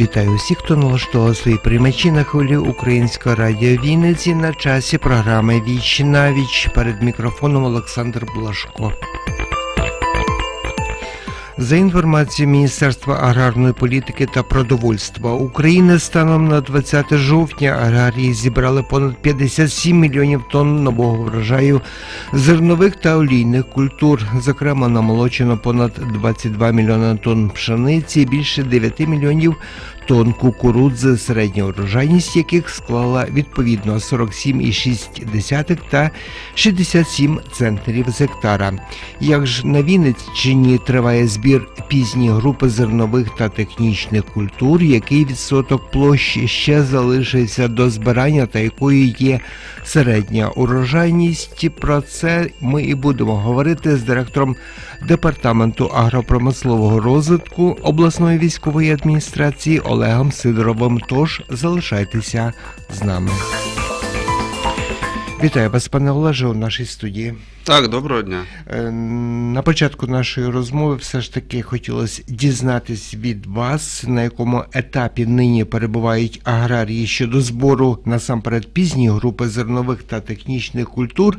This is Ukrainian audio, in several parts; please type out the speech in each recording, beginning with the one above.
Вітаю усіх, хто налаштував свої приймачі на хвилі Українського радіо Вінниці на часі програми Віч на віч перед мікрофоном Олександр Блашко. За інформацією Міністерства аграрної політики та продовольства України станом на 20 жовтня аграрії зібрали понад 57 мільйонів тонн нового врожаю зернових та олійних культур. Зокрема, намолочено понад 22 мільйони тонн пшениці, більше 9 мільйонів тонн кукурудзи, середня урожайність яких склала відповідно 47,6 та 67 центнерів з гектара. Як ж на Вінниччині триває збір пізньої групи зернових та технічних культур, який відсоток площі ще залишився до збирання та якою є середня урожайність. Про це ми і будемо говорити з директором департаменту агропромислового розвитку обласної військової адміністрації Олегом Сидоровим. Тож залишайтеся з нами. Вітаю вас, пане Олеже, у нашій студії. Так, доброго дня. Е, На початку нашої розмови все ж таки хотілося дізнатись від вас, на якому етапі нині перебувають аграрії щодо збору насамперед пізньої групи зернових та технічних культур,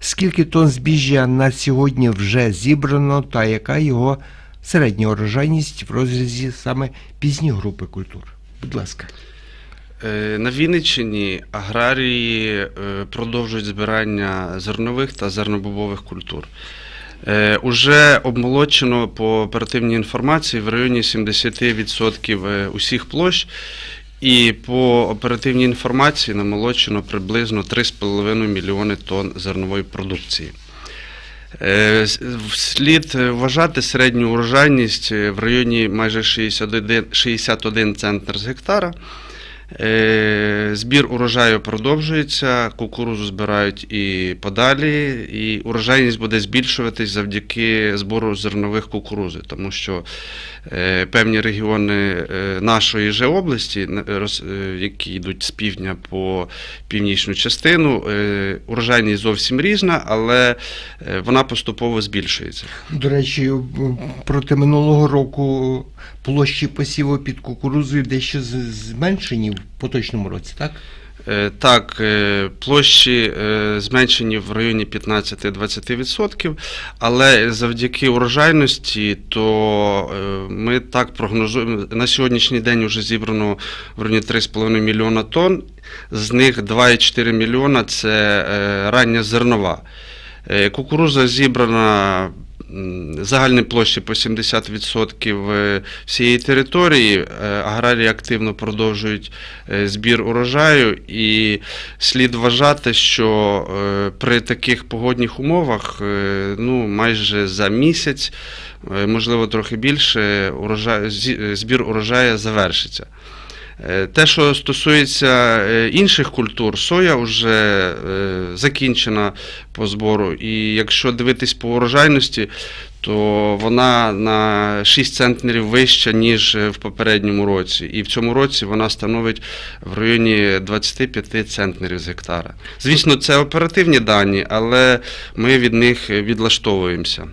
скільки тонн збіжжя на сьогодні вже зібрано, та яка його середня урожайність в розрізі саме пізньої групи культур. Будь ласка. Е, На Вінниччині аграрії е, продовжують збирання зернових та зернобобових культур. Е, Уже обмолочено по оперативній інформації в районі 70% е, усіх площ, і по оперативній інформації намолочено приблизно 3,5 мільйони тонн зернової продукції. Слід вважати середню урожайність в районі майже 61, 61 центнер з гектара. Е, Збір урожаю продовжується, кукурузу збирають і подалі, і урожайність буде збільшуватись завдяки збору зернових кукурузи, тому що е, певні регіони е, нашої же області, які йдуть з півдня по північну частину, урожайність зовсім різна, але вона поступово збільшується. До речі, проти минулого року площі посіву під кукурузою дещо зменшені в поточному році, так? Е, Так, е, площі е, зменшені в районі 15-20%, але завдяки урожайності, то ми так прогнозуємо. На сьогоднішній день вже зібрано в районі 3,5 мільйона тонн, з них 2,4 мільйона це рання зернова. Кукуруза зібрана загальні площі по 70% е, всієї території. Е, Аграрії активно продовжують е, збір урожаю, і слід вважати, що при таких погодних умовах ну, майже за місяць, можливо, трохи більше, урожай, збір урожаю завершиться. Е, Те, що стосується е, інших культур, соя вже е, закінчена по збору. І якщо дивитись по урожайності, то вона на 6 центнерів вища, ніж в попередньому році. І в цьому році вона становить в районі 25 центнерів з гектара. Звісно, це оперативні дані, але ми від них відлаштовуємося.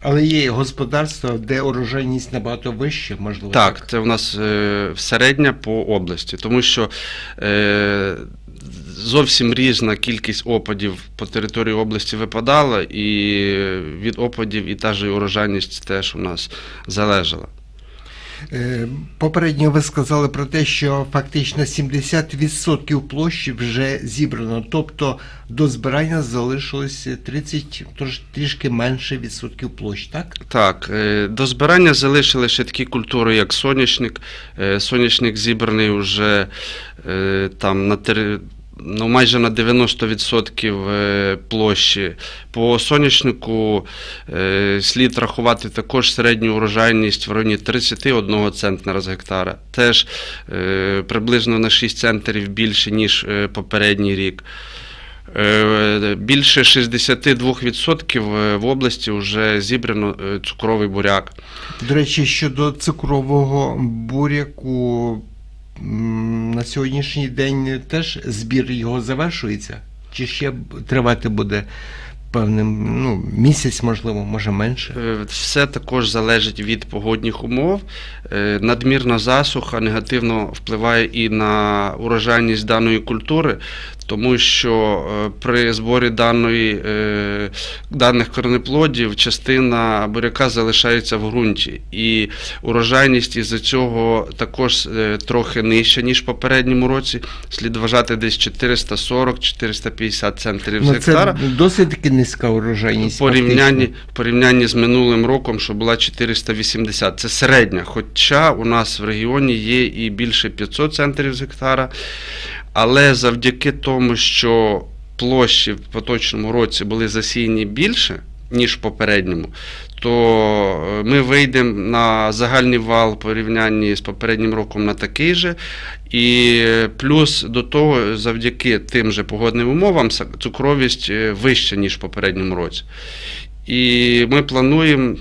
Але є господарства, де урожайність набагато вища, можливо. Так, це в нас е, середня по області, тому що е, зовсім різна кількість опадів по території області випадала, і від опадів і та ж урожайність теж у нас залежала. Е, Попередньо ви сказали про те, що фактично 70% площі вже зібрано, тобто до збирання залишилося 30, тож трішки менше відсотків площ, так? Так, е, до збирання залишили ще такі культури, як соняшник. Е, Соняшник зібраний вже там на тери- ну, майже на 90% е, площі. По соняшнику е, слід рахувати також середню урожайність в районі 31 центнера з гектара. Теж е, приблизно на 6 центрів більше, ніж попередній рік. Більше 62% в області вже зібрано цукровий буряк. До речі, щодо цукрового буряку, на сьогоднішній день теж збір його завершується? Чи ще тривати буде певним ну, місяць, можливо, може менше. Е, Все також залежить від погодних умов. Е, Надмірна засуха негативно впливає і на урожайність даної культури, тому що е, при зборі даної, е, даних корнеплодів частина буряка залишається в ґрунті. І урожайність із-за цього також е, трохи нижча, ніж в попередньому році. Слід вважати десь 440-450 центрів з Ну, гектара. це досить таки низька урожайність. Порівнянні, в порівнянні з минулим роком, що була 480. Це середня. Хоча у нас в регіоні є і більше 500 центрів з гектара. Але завдяки тому, що площі в поточному році були засіяні більше, ніж в попередньому, то е, ми вийдемо на загальний вал в порівнянні з попереднім роком на такий же. І плюс до того, завдяки тим же погодним умовам, цукровість е, вища, ніж в попередньому році. І ми плануємо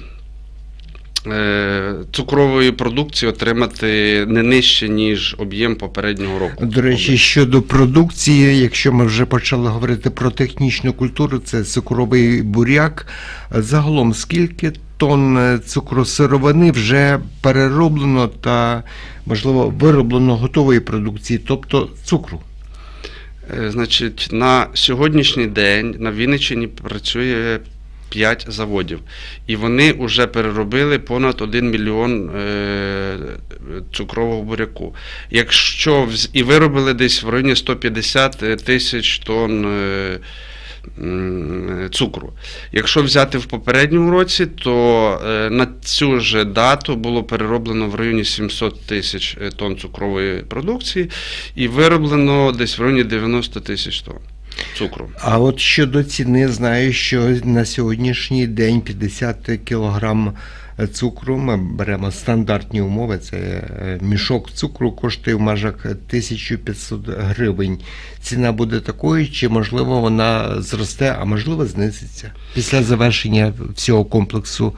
цукрової продукції отримати не нижче, ніж об'єм попереднього року. До речі, щодо продукції, якщо ми вже почали говорити про технічну культуру, це цукровий буряк. Загалом, скільки тонн е, цукросировини вже перероблено та, можливо, вироблено готової продукції, тобто цукру? Е, Значить, на сьогоднішній день на Вінниччині працює 5 заводів, і вони вже переробили понад 1 мільйон е, цукрового буряку. Якщо і виробили десь в районі 150 тисяч тонн. е, Цукру. Якщо взяти в попередньому році, то е, на цю ж дату було перероблено в районі 700 тисяч е, тонн цукрової продукції і вироблено десь в районі 90 тисяч тонн цукру. А от щодо ціни, знаю, що на сьогоднішній день 50 кілограм цукру, ми беремо стандартні умови, це е, мішок цукру коштує в межах 1500 гривень. Ціна буде такою, чи можливо вона зросте, а можливо знизиться після завершення всього комплексу е,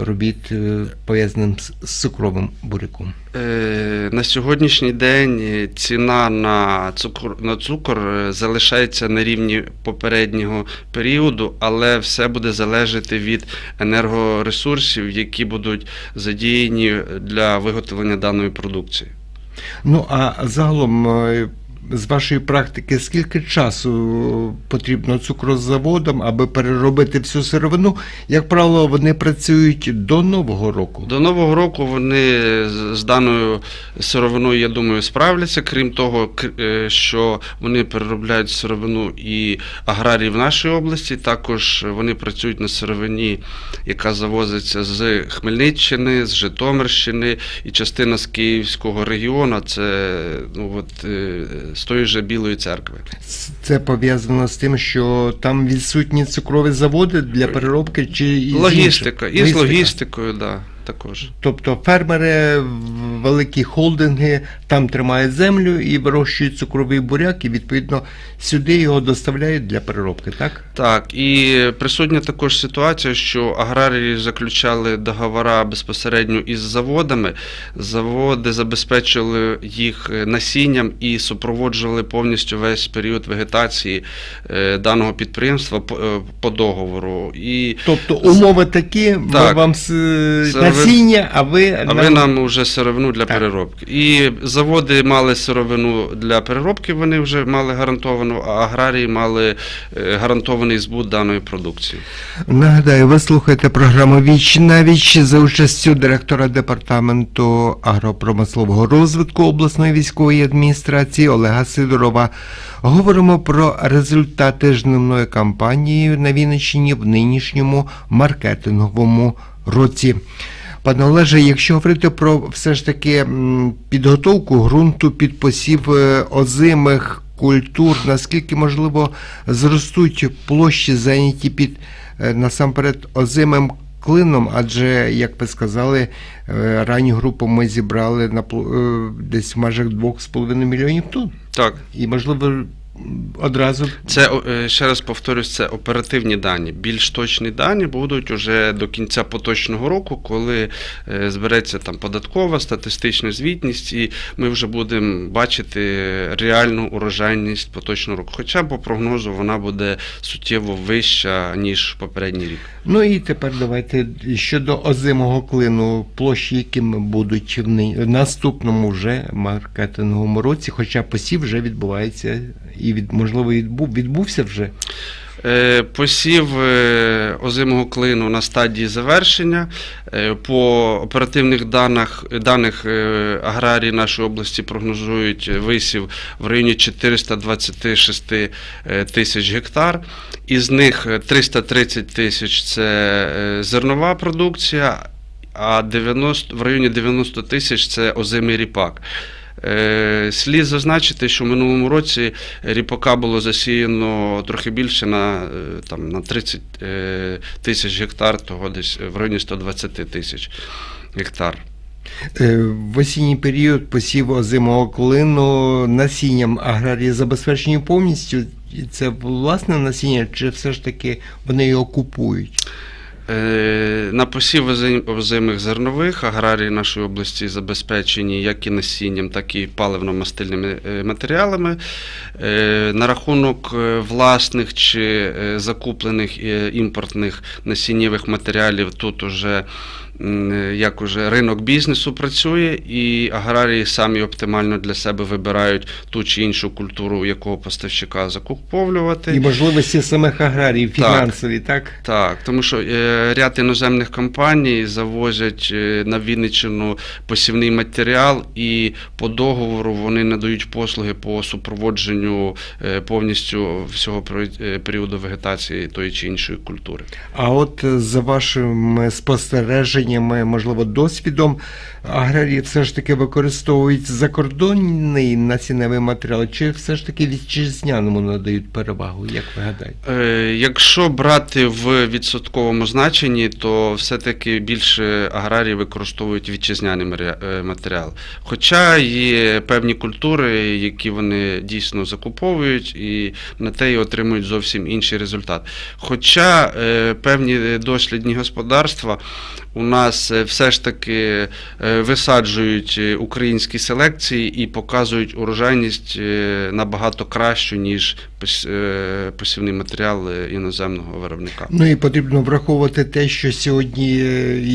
робіт е, пов'язаним з цукровим буряком. Е, На сьогоднішній день е, ціна на цукор, на цукор е, залишається на рівні попереднього періоду, але все буде залежати від енергоресурсів, які будуть задіяні для виготовлення даної продукції. Ну а загалом, е, з вашої практики, скільки часу потрібно цукрозаводам, аби переробити всю сировину? Як правило, вони працюють до Нового року. До нового року вони з- даною сировиною, я думаю, справляться. Крім того, е, що вони переробляють сировину і аграрії в нашій області. Також вони працюють на сировині, яка завозиться з Хмельниччини, з Житомирщини і частина з Київського регіону. Це ну от е, з тої ж Білої церкви. Це пов'язано з тим, що там відсутні цукрові заводи для переробки чи і Логістика, іншим? і з логістикою, да, також. Тобто фермери, великі холдинги там тримають землю і вирощують цукровий буряк, і відповідно сюди його доставляють для переробки, так? Так, і присутня також ситуація, що аграрії заключали договори безпосередньо із заводами. Заводи забезпечили їх е, насінням і супроводжували повністю весь період вегетації е, даного підприємства по, е, договору. І, Тобто умови такі, Так. вам Сировин- насіння, а ви а ви нам вже сировину для Так. переробки. І заводи мали сировину для переробки, вони вже мали гарантовану, а аграрії мали е, гарантований збут даної продукції. Нагадаю, ви слухаєте програму Віч на віч за участю директора департаменту агропромислового розвитку обласної військової адміністрації Олега Сидорова. Говоримо про результати жнивної кампанії на Вінниччині в нинішньому маркетинговому році. Пане Олеже, якщо говорити про все ж таки підготовку ґрунту під посів е, озимих культур, наскільки можливо зростуть площі, зайняті під е, насамперед озимим клином, адже, як ви сказали, е, ранню групу ми зібрали на десь в межах 2,5 мільйонів тонн. Так. І можливо одразу. Це е, ще раз повторюсь, це оперативні дані. Більш точні дані будуть уже до кінця поточного року, коли е, збереться там податкова, статистична звітність, і ми вже будемо бачити реальну урожайність поточного року. Хоча по прогнозу вона буде суттєво вища ніж попередній рік. Ну і тепер давайте щодо озимого клину, площі, якими будуть в наступному вже маркетинговому році, хоча посів вже відбувається і від можливо відбув відбувся вже. Е, Посів е, озимого клину на стадії завершення. Е, По оперативних даних, даних аграрії нашої області прогнозують висів в районі 426 е, тисяч гектар. Із них е, 330 тисяч це зернова продукція, а 90, в районі 90 тисяч це озимий ріпак. Е, Слід зазначити, що в минулому році ріпака було засіяно трохи більше на, е, там, на 30 е, тисяч гектар, того десь в районі 120 тисяч гектар. В осінній період посів озимого клину насінням аграрії забезпечені повністю. Це власне насіння, чи все ж таки вони його купують? Е, На посів озимих зернових аграрії нашої області забезпечені як і насінням, так і паливно-мастильними е, матеріалами. Е, На рахунок власних чи закуплених імпортних насіннєвих матеріалів тут уже як уже ринок бізнесу працює, і аграрії самі оптимально для себе вибирають ту чи іншу культуру, якого поставщика закуповувати. І можливості самих аграріїв фінансові, так? Так, тому що е, ряд іноземних компаній завозять е, на Вінниччину посівний матеріал, і по договору вони надають послуги по супроводженню е, повністю всього період- періоду вегетації тої чи іншої культури. А от за вашими спостереженнями, можливо, досвідом, аграрії все ж таки використовують закордонний насінневий матеріал, чи все ж таки вітчизняному надають перевагу, як ви гадаєте? Е, Якщо брати в відсотковому значенні, то все-таки більше аграрії використовують вітчизняний е, матеріал. Хоча є певні культури, які вони дійсно закуповують, і на те й отримують зовсім інший результат. Хоча е, певні дослідні господарства у нас е, все ж таки е, висаджують е, українські селекції і показують урожайність набагато кращу, ніж посівний матеріал іноземного виробника. Ну і потрібно враховувати те, що сьогодні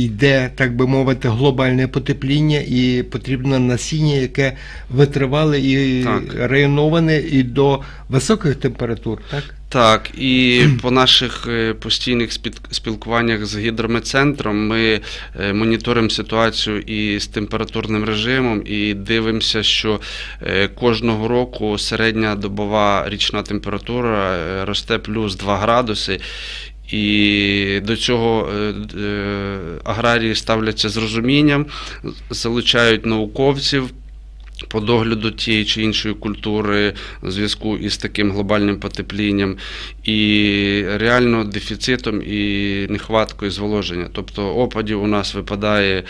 йде, так би мовити, глобальне потепління, і потрібно насіння, яке витривале і Так. районоване і до високих температур, так? Так, і по наших е, постійних спілкуваннях з гідрометцентром ми е, моніторимо ситуацію і з температурним режимом, і дивимося, що е, кожного року середня добова річна температура росте плюс 2 градуси. І до цього аграрії ставляться з розумінням, залучають науковців по догляду тієї чи іншої культури в зв'язку із таким глобальним потеплінням, і реально дефіцитом і нехваткою зволоження. Тобто опадів у нас випадає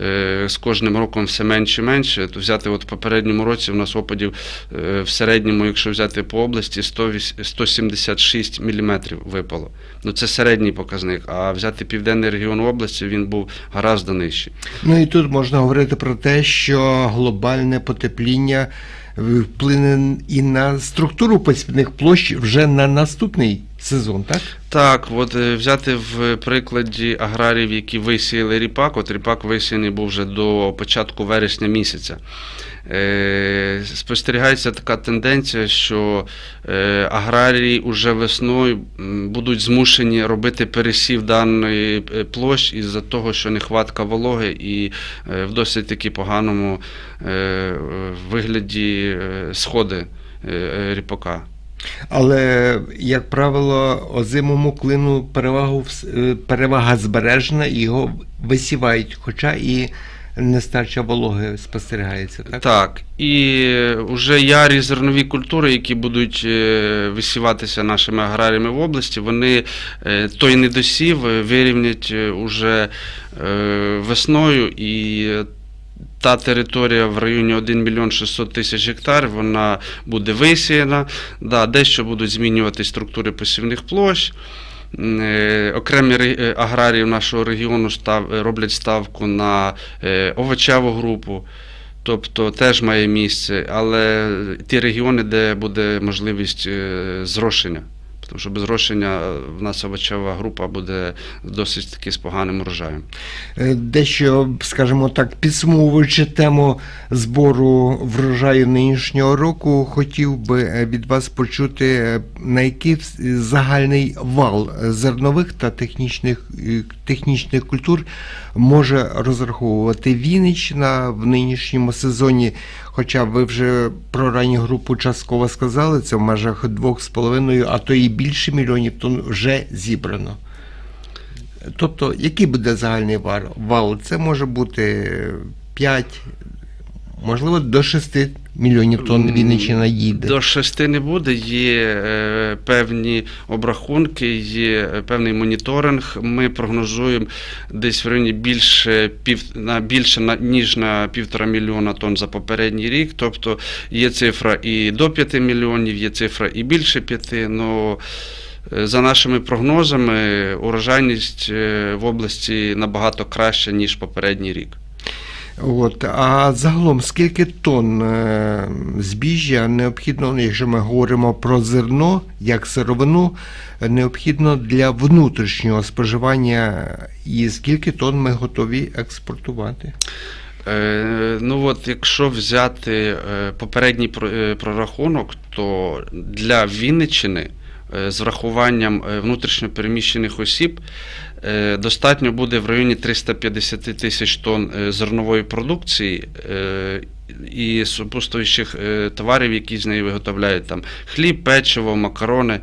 е, з кожним роком все менше і менше. То взяти от в попередньому році у нас опадів е, в середньому, якщо взяти по області, 108 176 мм випало. Ну це середній показник. А взяти південний регіон області він був гораздо нижчий. Ну і тут можна говорити про те, що глобальне потепління е, вплине і на структуру посівних площ вже на наступний сезон, так? Так, от е, взяти в прикладі аграріїв, які висіяли ріпак, от ріпак висіяний був вже до початку вересня місяця. Е, Спостерігається така тенденція, що е, аграрії уже весною будуть змушені робити пересів даної е, площ із-за того, що нехватка вологи і е, в досить таки поганому е, вигляді е, сходи е, ріпака. Але, як правило, озимому клину перевагу, е, перевага збережена і його висівають, хоча і нестача вологи спостерігається, так? Так, і вже ярі зернові культури, які будуть е, висіватися нашими аграріями в області, вони е, той недосів вирівнять уже весною і та територія в районі 1 мільйон 600 тисяч гектар, вона буде висіяна, да, дещо будуть змінювати структури посівних площ. Е, Окремі е, аграрії нашого регіону став, е, роблять ставку на овочеву групу, тобто теж має місце, але ті регіони, де буде можливість зрошення. Тому що без зрошення е, в нас овочева група буде досить таки з поганим урожаєм. Е, Дещо, скажімо так, підсумовуючи тему збору врожаю нинішнього року, хотів би е, від вас почути, на який загальний вал зернових та технічних, технічних культур може розраховувати Вінниччина в нинішньому сезоні. Хоча ви вже про ранню групу частково сказали, це в межах 2,5, а то і більше мільйонів тонн вже зібрано. Тобто, який буде загальний вал? Це може бути 5, можливо, до 6 мільйонів тонн Вінниччина їде. До шести не буде. Є е, певні обрахунки, є е, певний моніторинг. Ми прогнозуємо десь в районі більше пів на більше ніж на півтора мільйона тонн за попередній рік. Тобто є цифра і до 5 мільйонів, є цифра і більше 5. Ну е, за нашими прогнозами, урожайність в області набагато краща ніж попередній рік. От, а загалом, скільки тонн е, збіжжя необхідно, ну, якщо ми говоримо про зерно як сировину, необхідно для внутрішнього споживання, і скільки тонн ми готові експортувати? Е, Ну от, якщо взяти е, попередній прорахунок, то для Вінниччини е, з врахуванням внутрішньопереміщених осіб достатньо буде в районі 350 тисяч тонн е, зернової продукції е, і супутствуючих е, товарів, які з неї виготовляють там хліб, печиво, макарони.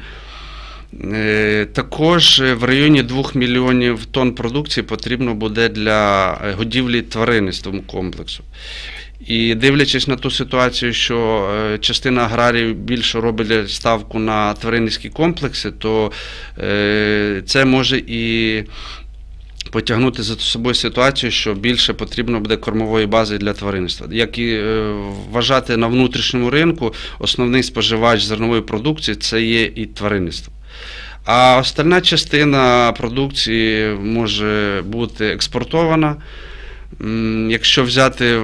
Е, Також е, в районі 2 мільйонів тонн продукції потрібно буде для е, годівлі тваринництвом комплексу. І дивлячись на ту ситуацію, що е, частина аграріїв більше робить ставку на тваринницькі комплекси, то е, це може і потягнути за собою ситуацію, що більше потрібно буде кормової бази для тваринництва. Як і е, вважати на внутрішньому ринку, основний споживач зернової продукції це є і тваринництво. А остальна частина продукції може бути експортована. Якщо взяти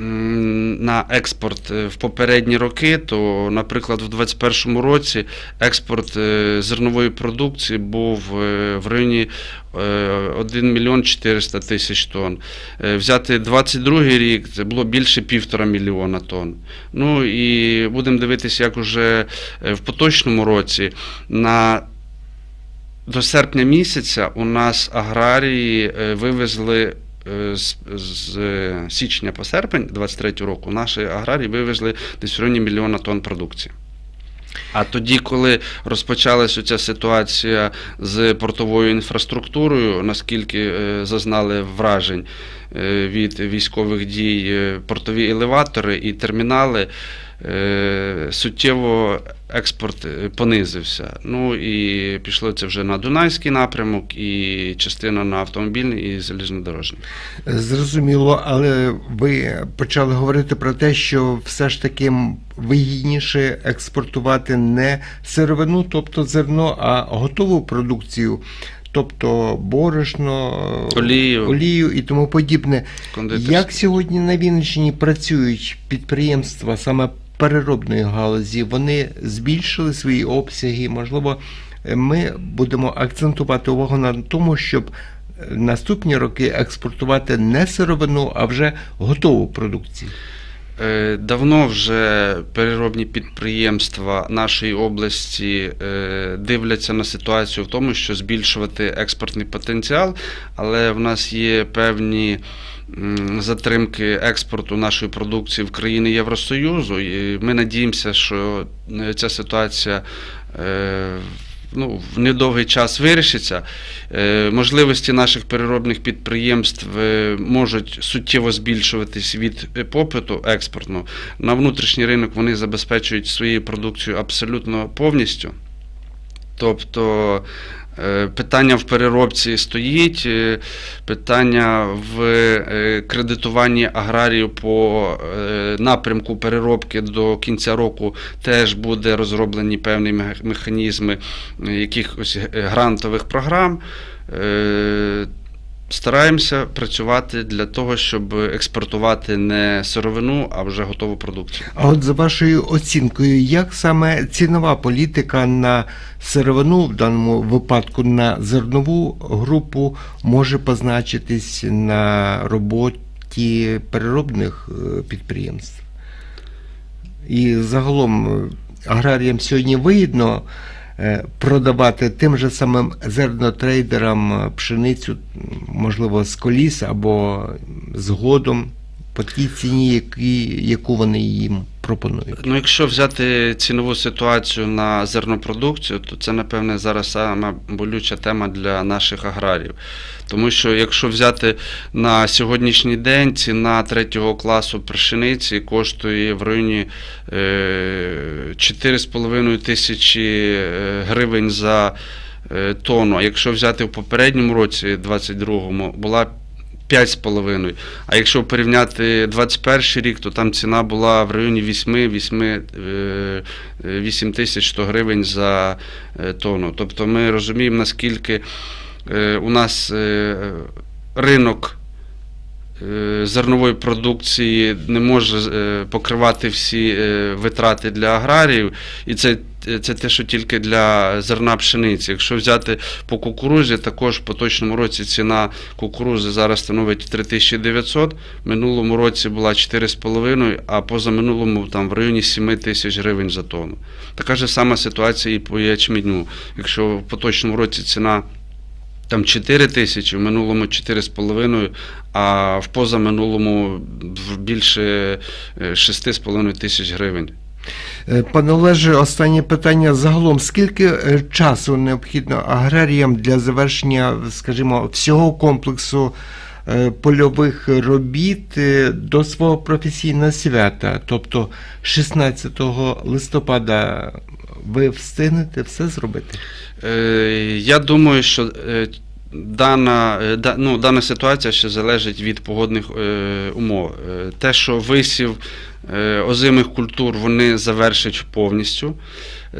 на експорт е, в попередні роки, то, наприклад, в 2021 році експорт е, зернової продукції був е, в районі е, 1 мільйон 400 тисяч тонн. Взяти 22 рік це було більше півтора мільйона тонн. Ну і будемо дивитися, як уже в поточному році на до серпня місяця у нас аграрії вивезли з, з е, січня по серпень 23 року наші аграрії вивезли десь в районі мільйона тонн продукції. А тоді, коли розпочалася ця ситуація з портовою інфраструктурою, наскільки е, зазнали вражень е, від військових дій е, портові елеватори і термінали, е, суттєво експорт е, понизився. Ну і пішло це вже на Дунайський напрямок, і частина на автомобільний і залізнодорожний. Зрозуміло, але ви почали говорити про те, що все ж таки вигідніше експортувати не сировину, тобто зерно, а готову продукцію, тобто борошно, Олію. олію і тому подібне. Як сьогодні на Вінниччині працюють підприємства саме переробної галузі? Вони збільшили свої обсяги? Можливо, ми будемо акцентувати увагу на тому, щоб наступні роки експортувати не сировину, а вже готову продукцію. Е, Давно вже переробні підприємства нашої області е, дивляться на ситуацію в тому, що збільшувати експортний потенціал, але в нас є певні затримки експорту нашої продукції в країни Євросоюзу. І ми надіємося, що е, ця ситуація. Ну, в недовгий час вирішиться. Е, Можливості наших переробних підприємств е, можуть суттєво збільшуватись від е, попиту експортного. На внутрішній ринок вони забезпечують своєю продукцією абсолютно повністю. Тобто Питання в переробці стоїть, е, питання в е, кредитуванні аграрію по е, напрямку переробки до кінця року теж буде розроблені певні механізми е, якихось е, грантових програм. Стараємося працювати для того, щоб експортувати не сировину, а вже готову продукцію. А от за вашою оцінкою, як саме цінова політика на сировину, в даному випадку на зернову групу, може позначитись на роботі переробних е, підприємств? І загалом е, аграріям сьогодні вигідно продавати тим же самим зернотрейдерам е, пшеницю, можливо, з коліс або згодом по тій ціні, які, яку вони їм пропонують. Ну, якщо взяти цінову ситуацію на зернопродукцію, то це, напевне, зараз сама болюча тема для наших аграріїв. Тому що якщо взяти на сьогоднішній день ціна третього класу пшениці коштує в районі е, 4,5 тисячі е, гривень за е, тонну. А якщо взяти в попередньому році, 22-му, була 5,5. А якщо порівняти 21 рік, то там ціна була в районі 8, 8, е, 8 тисяч 100 гривень за е, тонну. Тобто ми розуміємо, наскільки е, у нас ринок зернової продукції не може е, покривати всі е, витрати для аграріїв, і це, це те, що тільки для зерна пшениці. Якщо взяти по кукурузі, також в поточному році ціна кукурузи зараз становить 3900, в минулому році була 4,5, а позаминулому там в районі 7 тисяч гривень за тонну. Така ж сама ситуація і по ячменю. Якщо в поточному році ціна там 4 тисячі, в минулому 4,5, а в позаминулому більше е, 6,5 тисяч гривень. Е, Пане Олеже, останнє питання загалом. Скільки е, часу необхідно аграріям для завершення, скажімо, всього комплексу е, польових робіт е, до свого професійного свята? Тобто 16 листопада ви встигнете все зробити? Е, Я думаю, що е, дана, е, ну, дана ситуація ще залежить від погодних е, умов. Те, що висів е, озимих культур вони завершать повністю,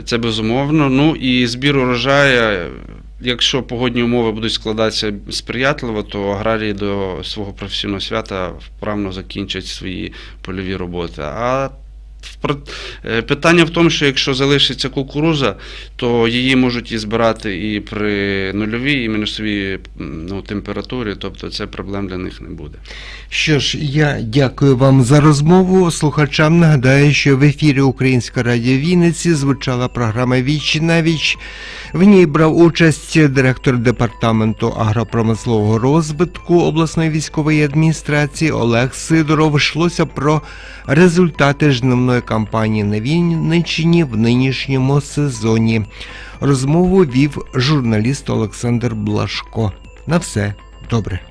це безумовно. Ну і збір урожаю, якщо погодні умови будуть складатися сприятливо, то аграрії до свого професійного свята вправно закінчать свої польові роботи. А Питання в тому, що якщо залишиться кукуруза, то її можуть і збирати і при нульовій, і мінусовій ну, температурі, тобто це проблем для них не буде. Що ж, я дякую вам за розмову. Слухачам нагадаю, що в ефірі Українська радіо Вінниці звучала програма Віч на віч. В ній брав участь директор департаменту агропромислового розвитку обласної військової адміністрації Олег Сидоров. Йшлося про результати жнивної кампанії на Вінниччині в нинішньому сезоні. Розмову вів журналіст Олександр Блашко. На все добре.